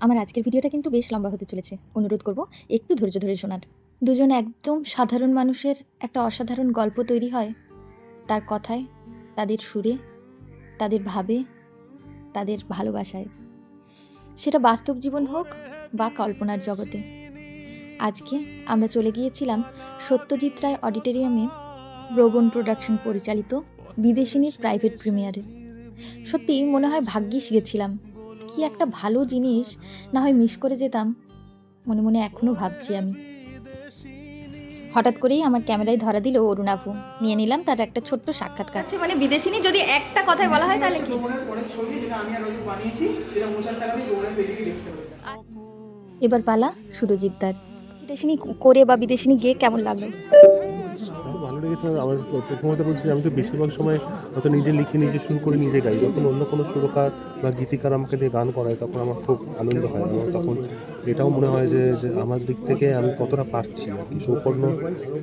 আমার আজকের ভিডিওটা কিন্তু বেশ লম্বা হতে চলেছে। অনুরোধ করব একটু ধৈর্য ধরে শোনার। দুজন একদম সাধারণ মানুষের একটা অসাধারণ গল্প তৈরি হয়। তার কথায়, তাদের সুরে, তাদের ভাবে, তাদের ভালোবাসায়। সেটা বাস্তব জীবন হোক বা কল্পনার জগতে। আজকে আমরা চলে গিয়েছিলাম সত্যজিৎ রায় অডিটোরিয়ামে ব্রবন প্রোডাকশন পরিচালিত বিদেশিনীর প্রাইভেট প্রিমিয়ারে। সত্যি মনে হয় ভাগ্যিস গেছিলাম। কি একটা ভালো জিনিস না হয় মিস করে যেতাম? মনে মনে এখনও ভাবছি আমি। হঠাৎ করেই আমার ক্যামেরায় ধরা দিল অরুণাভু নিয়ে নিলাম তার একটা ছোট্ট সাক্ষাৎকার। আচ্ছা মানে বিদেশিনী যদি একটা কথায় বলা হয় তাহলে কি? এবার পালা সুরজিৎ সুরজিৎদার বিদেশিনী করে বা বিদেশিনী গিয়ে কেমন লাগল? ভালো লেগেছে আমার প্রথমত বলছি আমি তো বেশিরভাগ সময় হয়তো নিজে লিখে নিজে শুরু করে, নিজে গাই। যখন অন্য কোনো সুরকার বা গীতিকার আমাকে দিয়ে গান করায়, তখন আমার খুব আনন্দ হয়। আমার তখন এটাও মনে হয় যে যে আমার দিক থেকে আমি কতটা পারছি আর কি। সৌপর্ণ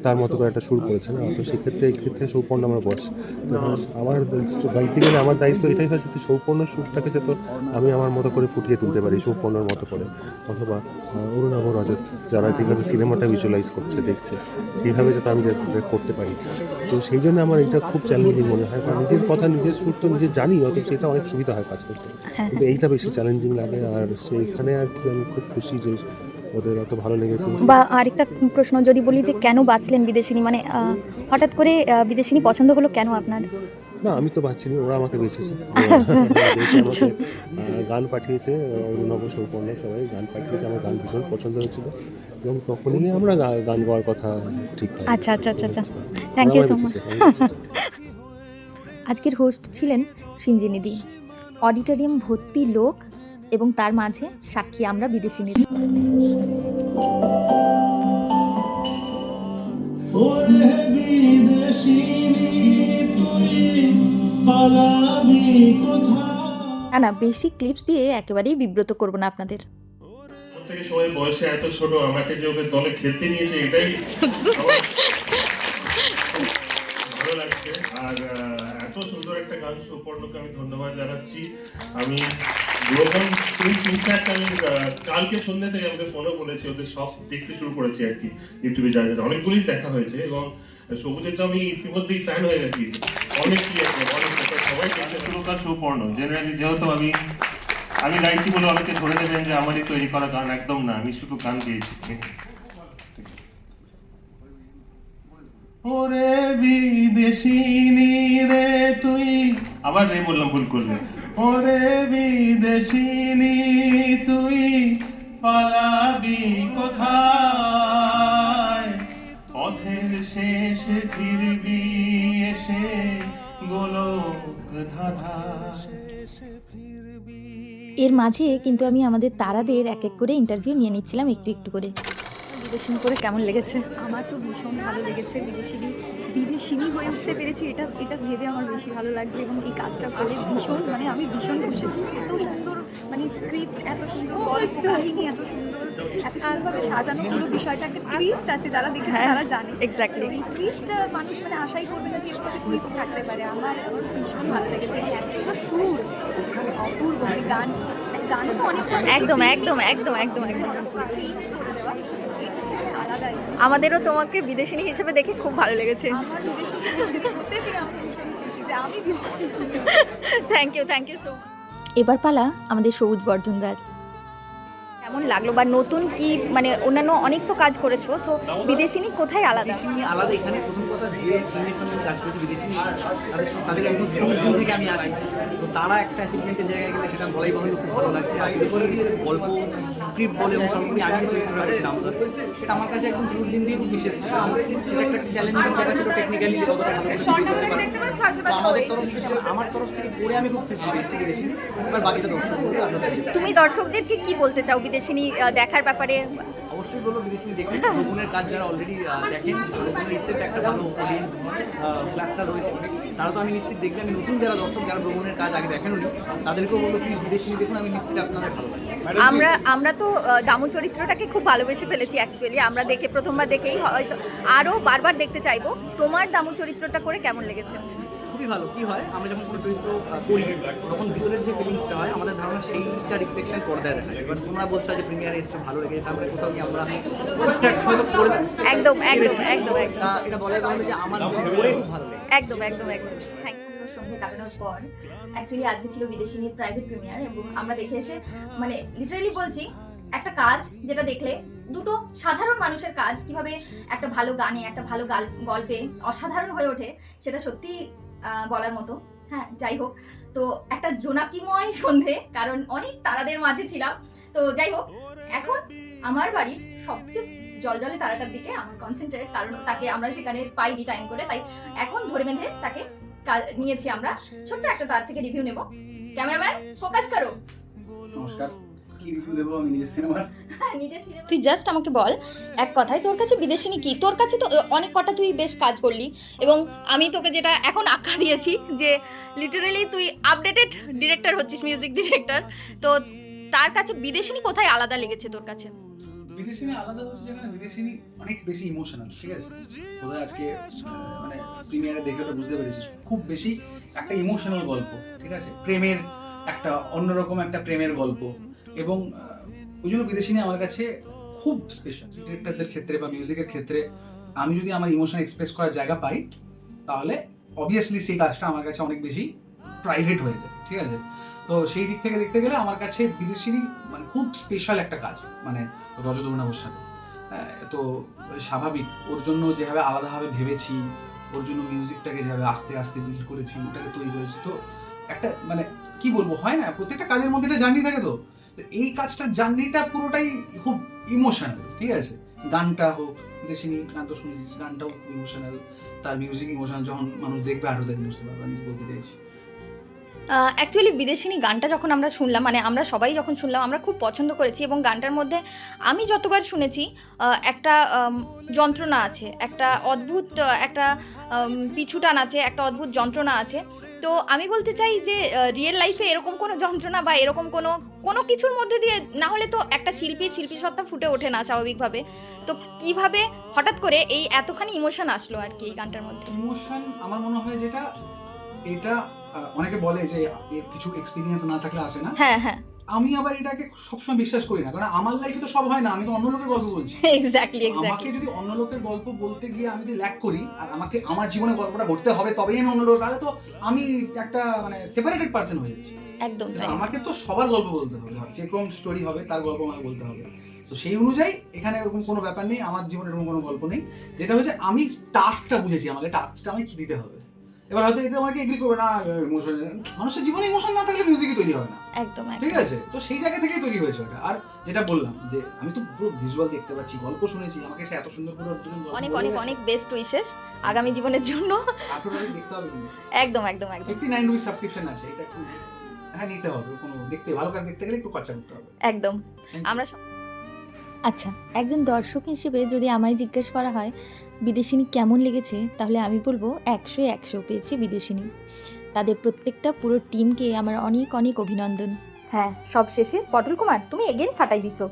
তার মতো করে একটা সুর করেছে না তো সেক্ষেত্রে এই ক্ষেত্রে সৌপর্ণ আমার বস তো আমার গাইতে গেলে আমার দায়িত্ব এটাই হয়েছে যে সৌপর্ণ সুরটাকে যাতে আমি আমার মতো করে ফুটিয়ে তুলতে পারি সৌপর্ণর মতো করে। অথবা অরুণাভ, রজত, যারা যেভাবে সিনেমাটা ভিজুয়ালাইজ করছে, দেখছে, এইভাবে যাতে আমি করতে পারি। তো সেই জন্য আমার এটা খুব চ্যালেঞ্জিং মনে হয়। কারণ নিজের কথা নিজের সুর তো নিজে জানি অত সেটা অনেক সুবিধা হয় কাজ করতে। কিন্তু এইটা বেশি চ্যালেঞ্জিং লাগে। আর সেইখানে আর কি আমি খুব খুশি যে ওদের অত ভালো লেগেছে। বা আরেকটা প্রশ্ন যদি বলি যে কেন বাঁচলেন বিদেশিনী? মানে হঠাৎ করে বিদেশিনী পছন্দ হলো কেন আপনার? না আমি তো বাঁচিনি ওরা আমাকে বেঁচেছে। আচ্ছা। গান পাঠিয়েছে আহ, অরুণাভ সবাই গান পাঠিয়েছে আমার গান ভীষণ পছন্দ হয়েছিল। এবং তখনই আমরা গান গাওয়ার কথা ঠিক আচ্ছা আচ্ছা আচ্ছা আচ্ছা। Thank you so much. আজকের হোস্ট ছিলেন সিঞ্জিনিদি অডিটোরিয়াম ভর্তি লোক এবং তার মাঝে সাক্ষী আমরা কোথায়? না না বেশি ক্লিপস দিয়ে একেবারেই বিব্রত করব না আপনাদের। থেকে সবাই বয়সে এত ছোট আমাকে যে ওদের দলে খেলতে নিয়েছে এটাই ভালো লাগছে। আর এত সুন্দর একটা গান সুপর্ণকে আমি ধন্যবাদ জানাচ্ছি। আমি গ্লোবাল ইনফ্যাক্ট আমি কালকে সন্ধ্যা থেকে আমাকে ফোনও করেছি ওদের সব দেখতে শুরু করেছি আর কি ইউটিউবে জায়গাটা অনেকগুলি দেখা হয়েছে এবং সবুজের তো আমি ইতিমধ্যেই ফ্যান হয়ে গেছি। অনেক কি আছে অনেক সবাই দেখতে সুরকার সুপর্ণ। জেনারেলি যেহেতু আমি আমি গাইছি বলে অনেকে ধরে নেবেন যে আমারই তৈরি করা গান একদম না, আমি শুধু গান দিয়েছি। ওরে বিদেশিনী রে তুই। আবার রে বললাম ভুল করলে। ওরে বিদেশিনী তুই, পালাবি কোথায়? পথের শেষে ফিরবি এসে গোলক এর মাঝে কিন্তু আমি আমাদের তারাদের এক এক করে ইন্টারভিউ নিয়ে নিচ্ছিলাম একটু একটু করে। বিদেশিনী করে কেমন লেগেছে? আমার তো ভীষণ ভালো লেগেছে। বিদেশিনী বিদেশিনী হয়ে উঠতে পেরেছি এটা এটা ভেবে আমার বেশি ভালো লাগছে এবং এই কাজটা করে ভীষণ মানে আমি ভীষণ খুশি। এত সুন্দর মানে স্ক্রিপ্ট এত সুন্দর গল্প কাহিনী এত সুন্দর এত সুন্দরভাবে সাজানো পুরো বিষয়টা একটা টুইস্ট আছে যারা দেখেছে হ্যাঁ, তারা জানে। এক্স্যাক্টলি এই টুইস্টটা মানুষ মানে আশাই করবে না যে এরকম টুইস্ট থাকতে পারে। আমার আমার ভীষণ ভালো লেগেছে। এবং এত সুন্দর সুর মানে অপূর্ব। মানে গান গানও তো অনেক একদম একদম একদম একদম একদম। চেঞ্জ করে দেওয়া। আমাদেরও তোমাকে বিদেশিনী হিসেবে দেখে খুব ভালো লেগেছে। Thank you thank you so এবার পালা আমাদের সবুজ বর্ধনদার কেমন লাগল বা নতুন কি মানে অন্যান্য অনেক তো কাজ করেছ, তো বিদেশিনী কোথায় আলাদা? বিদেশিনী আলাদা, এখানে প্রথম কথা যে টিমের সঙ্গে কাজ করছি বিদেশিনী তাদের তাদের একদম শুরু শুরু থেকে আমি আছি। তো তারা একটা অ্যাচিভমেন্টের জায়গায় গেলে সেটা বলাই বহন খুব ভালো লাগছে। আর গল্প স্ক্রিপ্ট বলে এবং সবগুলি আগে চরিত্র করেছিলাম সেটা আমার কাছে একদম শুরুর দিন দিয়ে খুব বিশেষ ছিল। সেটা একটা চ্যালেঞ্জিং জায়গা ছিল টেকনিক্যালি আমাদের তরফ থেকে আমার তরফ থেকে করে আমি খুব খুশি পেয়েছি বিদেশি এবার বাকিটা দর্শক তুমি দর্শকদেরকে কি বলতে চাও? বিদেশিনী দেখার ব্যাপারে? অবশ্যই বলব বিদেশি দেখুন ভ্রমণের কাজ যারা অলরেডি দেখেন ইটসেলফ একটা ভালো অডিয়েন্স ক্লাসটা রয়েছে। তারা তো আমি নিশ্চিত দেখবে আমি নতুন যারা দর্শক যারা ভ্রমণের কাজ আগে দেখেননি তাদেরকেও বলব প্লিজ বিদেশি দেখুন আমি নিশ্চিত আপনাদের ভালো লাগবে। আমরা আমরা তো দামু চরিত্রটাকে খুব ভালোবেসে ফেলেছি অ্যাকচুয়ালি আমরা দেখে প্রথমবার দেখেই হয়তো আরও বারবার দেখতে চাইব। তোমার দামু চরিত্রটা করে কেমন লেগেছে? খুবই ভালো। কি হয়? আমরা যখন কোনো চরিত্র করি তখন ভিতরের যে ফিলিংসটা হয় আমাদের ধারণা সেইটা রিফ্লেকশন পর্দায় দেখায় এবার তোমরা বলছো যে প্রিমিয়ারে এসছো ভালো লেগেছে তারপরে কোথাও গিয়ে আমরা করে একদম, একদম, একদম। এটা বলাই ভালো যে আমার খুব ভালো লেগেছে। একদম একদম একদম। থ্যাংক সন্ধে কাটানোর পর অ্যাকচুয়ালি আজকে ছিল প্রাইভেট প্রিমিয়ার এবং আমরা দেখে এসে মানে বলছি, একটা কাজ যেটা দেখলে দুটো সাধারণ মানুষের কাজ কীভাবে একটা ভালো গানে, একটা ভালো গল্পে অসাধারণ হয়ে ওঠে, সেটা সত্যি বলার মতো। হ্যাঁ যাই হোক। তো একটা জোনাকিময় সন্ধে, কারণ অনেক তারাদের মাঝে ছিলাম। তো যাই হোক, এখন আমার বাড়ির সবচেয়ে জলজলে তারাটার দিকে আমার কনসেন্ট্রেট কারণ তাকে আমরা সেখানে পাইনি টাইম করে, তাই এখন ধরে বেঁধে তাকে নিয়েছি আমরা। ছোট্ট একটা তার থেকে রিভিউ নেব। ক্যামেরাম্যান ফোকাস করো। নমস্কার। কি রিভিউ দেবো আমি নিজের সিনেমার তুই জাস্ট আমাকে বল এক কথায় তোর কাছে বিদেশিনী কি? তোর কাছে তো অনেক কটা তুই বেশ কাজ করলি। এবং আমি তোকে যেটা এখন আখ্যা দিয়েছি যে লিটারালি তুই আপডেটেড ডিরেক্টর হচ্ছিস মিউজিক ডিরেক্টর তো তার কাছে বিদেশিনী কোথায় আলাদা লেগেছে তোর কাছে? বিদেশিনী আলাদা হচ্ছে যেখানে বিদেশিনী অনেক বেশি ইমোশনাল ঠিক আছে? বোধহয় আজকে মানে প্রিমিয়ারে দেখে ওটা বুঝতে পেরেছিস। খুব বেশি একটা ইমোশনাল গল্প, ঠিক আছে? প্রেমের একটা অন্যরকম একটা প্রেমের গল্প। এবং ওই জন্য বিদেশিনী আমার কাছে খুব স্পেশাল ডিরেক্টরদের ক্ষেত্রে বা মিউজিকের ক্ষেত্রে আমি যদি আমার ইমোশন এক্সপ্রেস করার জায়গা পাই, তাহলে অবভিয়াসলি সেই কাজটা আমার কাছে অনেক বেশি প্রাইভেট হয়ে যায়, ঠিক আছে? তো সেই দিক থেকে দেখতে গেলে আমার কাছে বিদেশিনী মানে খুব স্পেশাল একটা কাজ মানে রজতমনাবর সাথে। তো স্বাভাবিক, ওর জন্য যেভাবে আলাদাভাবে ভেবেছি, ওর জন্য মিউজিকটাকে যেভাবে আস্তে আস্তে বিল্ড করেছি, ওটাকে তৈরি করেছি, তো একটা মানে কি বলব, হয় না? প্রত্যেকটা কাজের মধ্যে একটা জার্নি থাকে তো। তো এই কাজটার জার্নিটা পুরোটাই খুব ইমোশনাল ঠিক আছে? গানটা হোক দেশিনী গান তো শুনেছিস গানটাও ইমোশনাল তার মিউজিক ইমোশনাল যখন মানুষ দেখবে আরও দেখে বুঝতে পারবে আমি বলতে চাইছি। অ্যাকচুয়ালি বিদেশিনী গানটা যখন আমরা শুনলাম মানে আমরা সবাই যখন শুনলাম, আমরা খুব পছন্দ করেছি এবং গানটার মধ্যে আমি যতবার শুনেছি একটা যন্ত্রণা আছে, একটা অদ্ভুত, একটা পিছুটান আছে, একটা অদ্ভুত যন্ত্রণা আছে। তো আমি বলতে চাই যে রিয়েল লাইফে এরকম কোনো যন্ত্রণা বা এরকম কোনো কোনো কিছুর মধ্যে দিয়ে না হলে তো একটা শিল্পীর শিল্পী সত্তা ফুটে ওঠে না স্বাভাবিকভাবে। তো কীভাবে হঠাৎ করে এই এতখানি ইমোশন আসলো আর কি এই গানটার মধ্যে? ইমোশন আমার মনে হয় যেটা, এটা অনেকে বলে যে কিছু এক্সপিরিয়েন্স না থাকলে আসে না। হ্যাঁ হ্যাঁ। আমি আবার এটাকে সবসময় বিশ্বাস করি না কারণ আমার লাইফে তো সব হয় না আমি তো অন্য লোকের গল্প বলছি। এক্স্যাক্টলি আমাকে যদি অন্য লোকের গল্প বলতে গিয়ে আমি যদি ল্যাক করি আর আমাকে আমার জীবনে গল্পটা ঘটতে হবে তবেই আমি অন্য লোক তাহলে তো আমি একটা মানে সেপারেটেড পার্সন হয়ে যাচ্ছি। একদম আমাকে তো সবার গল্প বলতে হবে যে কোন স্টোরি হবে তার গল্প আমাকে বলতে হবে। তো সেই অনুযায়ী এখানে এরকম কোনো ব্যাপার নেই আমার জীবনে এরকম কোনো গল্প নেই। যেটা হচ্ছে আমি টাস্কটা বুঝেছি আমাকে টাস্কটা আমি কি দিতে হবে। এবার হয়তো এতে আমাকে এগ্রি করবে না ইমোশন মানুষের জীবনে ইমোশন না থাকলে মিউজিকই তৈরি হবে না। একদম ঠিক আছে? তো সেই জায়গা থেকেই তৈরি হয়েছে ওটা। আর যেটা বললাম যে আমি তো পুরো ভিজুয়াল দেখতে পাচ্ছি গল্প শুনেছি আমাকে সে এত সুন্দর করে অনেক অনেক অনেক বেস্ট উইশেস আগামী জীবনের জন্য। আপনাদের দেখতে হবে একদম একদম একদম। ফিফটি নাইন রুপিস সাবস্ক্রিপশন আছে এটা হ্যাঁ নিতে হবে কোনো দেখতে ভালো কাজ দেখতে গেলে একটু খরচা করতে হবে। একদম। আমরা আচ্ছা একজন দর্শক হিসেবে যদি আমায় জিজ্ঞেস করা হয় বিদেশিনী কেমন লেগেছে, তাহলে আমি বলব একশো একশো পেয়েছি বিদেশিনী। তাদের প্রত্যেকটা পুরো টিমকে আমার অনেক অনেক অভিনন্দন। হ্যাঁ সব শেষে পটল কুমার, তুমি এগেন ফাটাই দিছো।